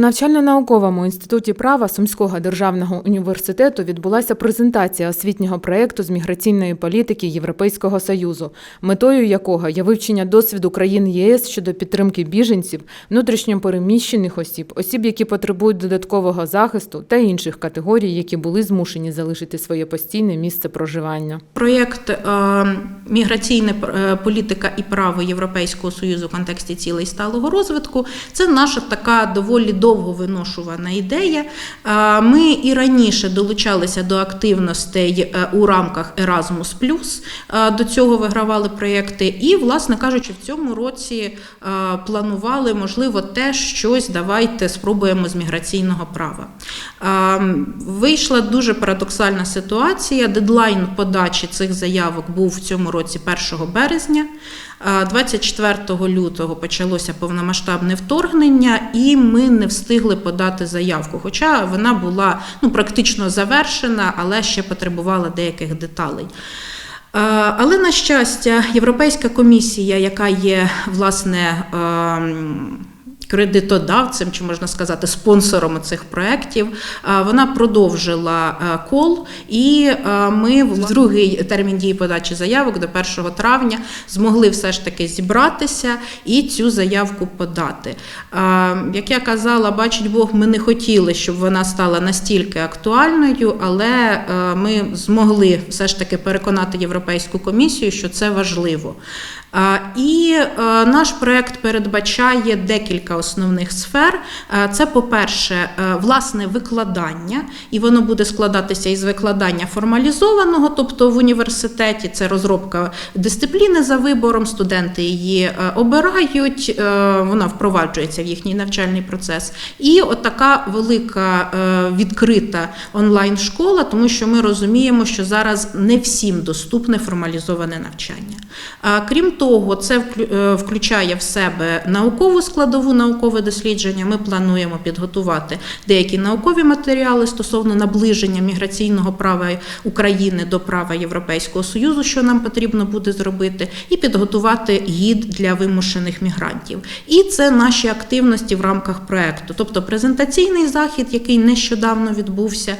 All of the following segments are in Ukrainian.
навчально-науковому інституті права Сумського державного університету відбулася презентація освітнього проєкту з міграційної політики Європейського союзу, метою якого є вивчення досвіду країн ЄС щодо підтримки біженців, внутрішньо переміщених осіб, осіб, які потребують додаткового захисту, та інших категорій, які були змушені залишити своє постійне місце проживання. Проєкт е, Міграційна е, політика і право Європейського союзу в контексті цілей сталого розвитку це наша така доволі довго виношувана ідея. Ми і раніше долучалися до активностей е, у рамках Erasmus+, е, до цього вигравали проєкти, і, власне кажучи, в цьому році е, планували, можливо, теж щось давайте спробуємо з міграційного права. Вийшла дуже парадоксальна ситуація. Дедлайн подачі цих заявок був в цьому році 1 березня. Е, 24 лютого почалося повномасштабне вторгнення, і ми не встигли подати заявку. Хоча вона була ну, практично завершена, але ще потребувала деяких деталей. Е, Але на щастя, Європейська комісія, яка є власне ем, кредитодавцем, чи можна сказати, спонсором цих проєктів, вона продовжила кол, і ми в другий термін дії подачі заявок до 1 травня змогли все ж таки зібратися і цю заявку подати. Як я казала, бачить Бог, ми не хотіли, щоб вона стала настільки актуальною, але ми змогли все ж таки переконати Європейську комісію, що це важливо. І наш проект передбачає декілька основних сфер. Е, Це, по-перше, е, власне викладання, і воно буде складатися із викладання формалізованого, тобто в університеті це розробка дисципліни за вибором, студенти її е, обирають, вона впроваджується в їхній навчальний процес. І от така велика відкрита онлайн-школа, тому що ми розуміємо, що зараз не всім доступне формалізоване навчання. Крім того, це включає в себе наукову складову, наукове дослідження. Ми плануємо підготувати деякі наукові матеріали стосовно наближення міграційного права України до права Європейського Союзу, що нам потрібно буде зробити, і підготувати гід для вимушених мігрантів. І це наші активності в рамках проекту, тобто презентаційний захід, який нещодавно відбувся,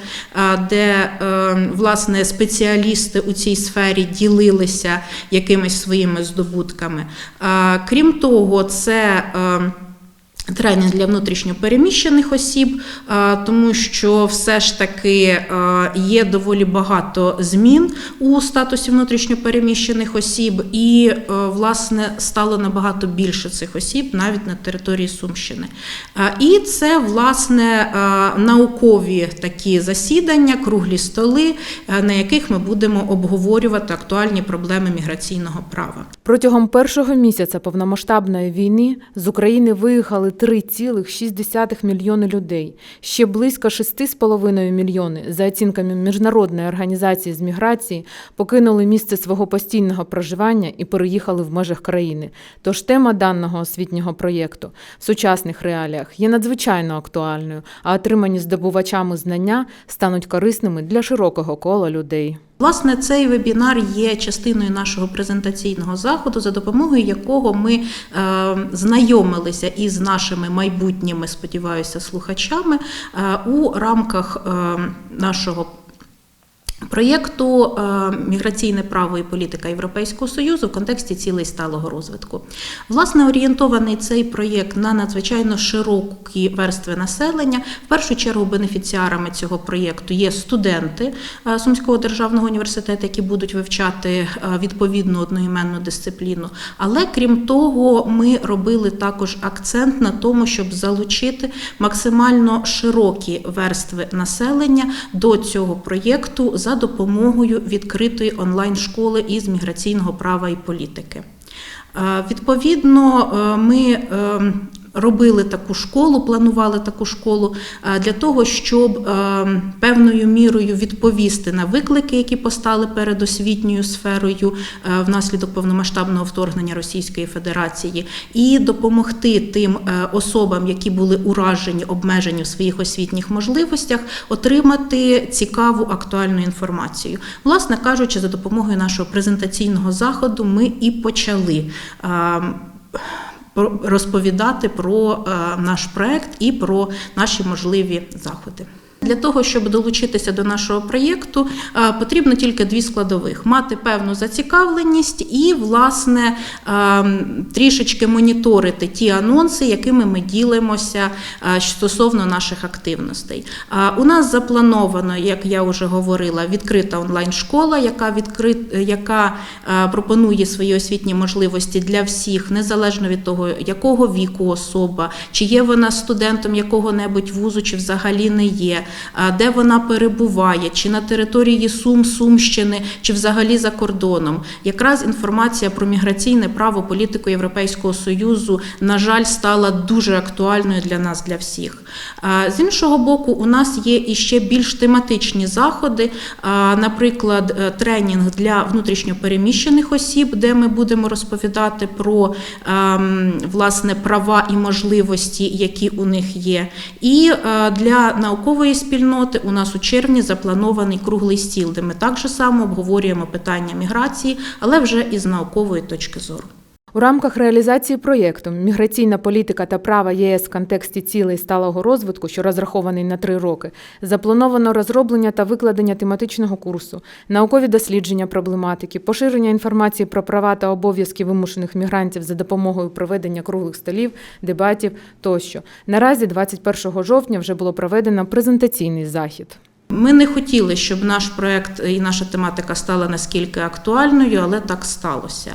де е, власне спеціалісти у цій сфері ділилися якимись своїми здобутками. Крім того, це е, Тренінг для внутрішньопереміщених осіб, тому що все ж таки є доволі багато змін у статусі внутрішньопереміщених осіб, і власне стало набагато більше цих осіб навіть на території Сумщини. І це власне наукові такі засідання, круглі столи, на яких ми будемо обговорювати актуальні проблеми міграційного права. Протягом першого місяця повномасштабної війни з України виїхали 3,6 мільйони людей. Ще близько 6,5 мільйони, за оцінками Міжнародної організації з міграції, покинули місце свого постійного проживання і переїхали в межах країни. Тож тема даного освітнього проєкту в сучасних реаліях є надзвичайно актуальною, а отримані здобувачами знання стануть корисними для широкого кола людей. Власне, цей вебінар є частиною нашого презентаційного заходу, за допомогою якого ми е, знайомилися із нашими майбутніми, сподіваюся, слухачами е, у рамках е, нашого. Проєкту е, Міграційне право і політика Європейського Союзу в контексті цілей сталого розвитку. Власне, орієнтований цей проєкт на надзвичайно широкі верстви населення. В першу чергу бенефіціарами цього проєкту є студенти е, Сумського державного університету, які будуть вивчати е, відповідну одноіменну дисципліну. Але крім того, ми робили також акцент на тому, щоб залучити максимально широкі верстви населення до цього проєкту за допомогою відкритої онлайн-школи із міграційного права і політики. Е, Відповідно, е, ми е, робили таку школу, планували таку школу е, для того, щоб е, певною мірою відповісти на виклики, які постали перед освітньою сферою е, внаслідок повномасштабного вторгнення Російської Федерації, і допомогти тим особам, які були уражені, обмежені в своїх освітніх можливостях, отримати цікаву актуальну інформацію. Власне кажучи, за допомогою нашого презентаційного заходу ми і почали. Розповідати про е, наш проект і про наші можливі заходи. Для того, щоб долучитися до нашого проєкту, е, потрібно тільки дві складових: мати певну зацікавленість і, власне, е, трішечки моніторити ті анонси, якими ми ділимося е, стосовно наших активностей. У нас заплановано, як я вже говорила, відкрита онлайн-школа, яка відкрит, яка пропонує свої освітні можливості для всіх, незалежно від того, якого віку особа, чи є вона студентом якого-небудь вузу, чи взагалі не є, де вона перебуває, чи на території Сум, Сумщини, чи взагалі за кордоном. Якраз інформація про міграційне право, політику Європейського Союзу, на жаль, стала дуже актуальною для нас, для всіх. З іншого боку, у нас є іще більш тематичні заходи, наприклад, е, тренінг для внутрішньопереміщених осіб, де ми будемо розповідати про ем, власне права і можливості, які у них є. І е, для наукової спільноти у нас у червні запланований круглий стіл, де ми так само обговорюємо питання міграції, але вже із наукової точки зору. У рамках реалізації проєкту Міграційна політика та права ЄС в контексті цілей сталого розвитку, що розрахований на три роки, заплановано розроблення та викладення тематичного курсу, наукові дослідження проблематики, поширення інформації про права та обов'язки вимушених мігрантів за допомогою проведення круглих столів, дебатів тощо. Наразі, 21 жовтня, вже було проведено презентаційний захід. Ми не хотіли, щоб наш проект і наша тематика стала наскільки актуальною, але так сталося.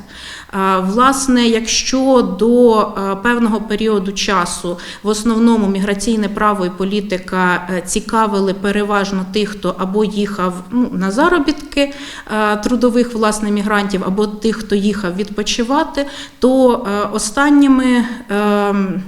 Власне, якщо до певного періоду часу в основному міграційне право і політика е, цікавили переважно тих, хто або їхав ну, на заробітки е, трудових власне мігрантів, або тих, хто їхав відпочивати, то е, останніми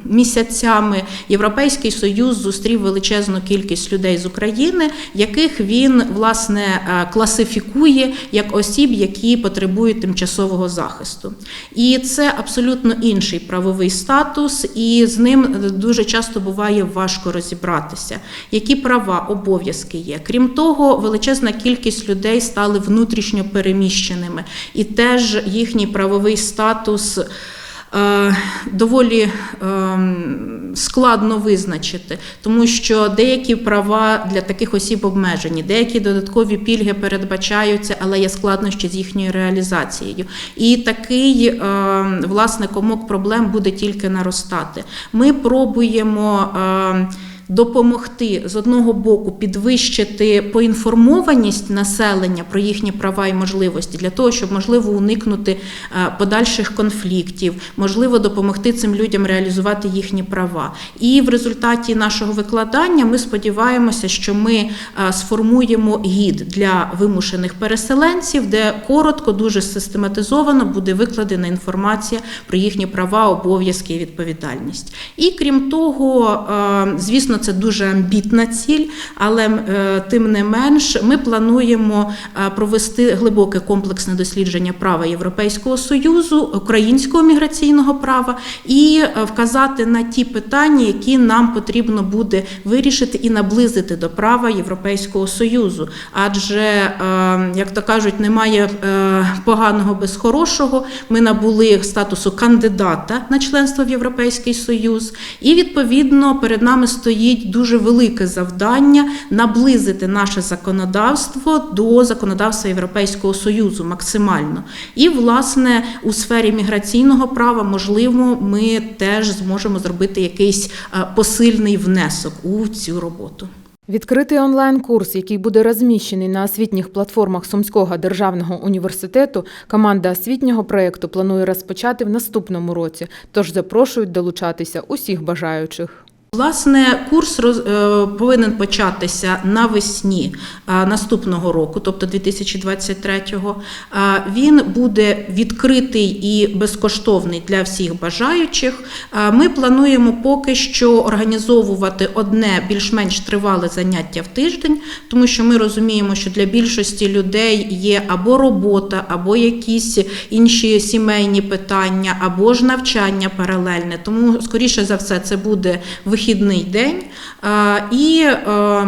місяцями Європейський Союз зустрів величезну кількість людей з України, яких він власне е, класифікує як осіб, які потребують тимчасового захисту. І це абсолютно інший правовий статус, і з ним дуже часто буває важко розібратися, які права, обов'язки є. Крім того, величезна кількість людей стали внутрішньо переміщеними, і теж їхній правовий статус. Е, Доволі ем, складно визначити, тому що деякі права для таких осіб обмежені, деякі додаткові пільги передбачаються, але є складнощі з їхньою реалізацією. І такий ем, власне комок проблем буде тільки наростати. Ми пробуємо. Допомогти з одного боку підвищити поінформованість населення про їхні права і можливості для того, щоб можливо уникнути е, подальших конфліктів, можливо, допомогти цим людям реалізувати їхні права. І в результаті нашого викладання ми сподіваємося, що ми е, сформуємо гід для вимушених переселенців, де коротко, дуже систематизовано буде викладена інформація про їхні права, обов'язки і відповідальність. І крім того, е, звісно, це дуже амбітна ціль, але е, тим не менш ми плануємо е, провести глибоке комплексне дослідження права Європейського союзу, українського міграційного права і е, вказати на ті питання, які нам потрібно буде вирішити і наблизити до права Європейського союзу. Адже, як то кажуть, немає поганого без хорошого. Ми набули статусу кандидата на членство в Європейський Союз, і відповідно перед нами стоїть дуже велике завдання наблизити наше законодавство до законодавства Європейського Союзу максимально. І, власне, у сфері міграційного права, можливо, ми теж зможемо зробити якийсь е, посильний внесок у цю роботу. Відкритий онлайн-курс, який буде розміщений на освітніх платформах Сумського державного університету, команда освітнього проєкту планує розпочати в наступному році, тож запрошують долучатися усіх бажаючих. Власне, курс роз, е, повинен початися навесні е, наступного року, тобто 2023-го. Е, Він буде відкритий і безкоштовний для всіх бажаючих. Ми плануємо поки що організовувати одне більш-менш тривале заняття в тиждень, тому що ми розуміємо, що для більшості людей є або робота, або якісь інші сімейні питання, або ж навчання паралельне. Тому, скоріше за все, це буде вихідний вихідний день і е,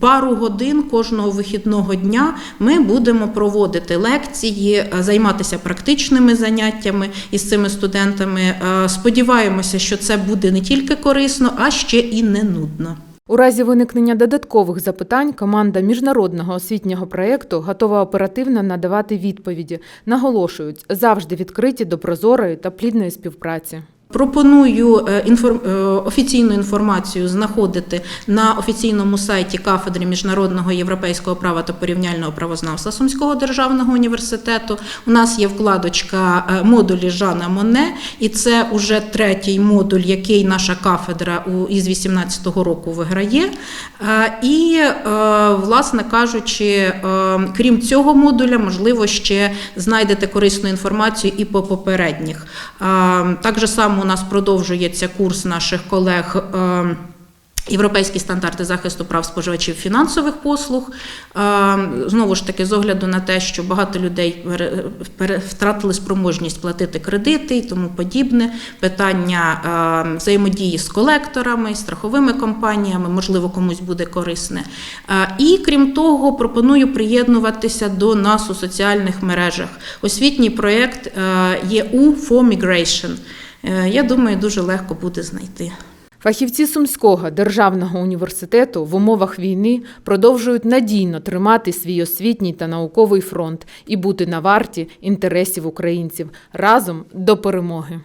пару годин кожного вихідного дня ми будемо проводити лекції, е, займатися практичними заняттями із цими студентами. Е, Сподіваємося, що це буде не тільки корисно, а ще і не нудно. У разі виникнення додаткових запитань команда міжнародного освітнього проєкту готова оперативно надавати відповіді. Наголошують, завжди відкриті до прозорої та плідної співпраці. Пропоную е, е, офіційну інформацію знаходити на офіційному сайті кафедри міжнародного європейського права та порівняльного правознавства Сумського державного університету. У нас є вкладочка е, модулі Жана Моне, і це уже третій модуль, який наша кафедра із 18-го року виграє. І, власне кажучи, крім цього модуля, можливо, ще знайдете корисну інформацію і по попередніх. Так же само у нас продовжується курс наших колег. е, Європейські стандарти захисту прав споживачів фінансових послуг. Е, Знову ж таки, з огляду на те, що багато людей втратили спроможність платити кредити і тому подібне. Питання е, взаємодії з колекторами, страховими компаніями, можливо, комусь буде корисне. І крім того, пропоную приєднуватися до нас у соціальних мережах. Освітній проєкт ЄУ for Migration. Е, Я думаю, дуже легко буде знайти. Фахівці Сумського державного університету в умовах війни продовжують надійно тримати свій освітній та науковий фронт і бути на варті інтересів українців разом до перемоги.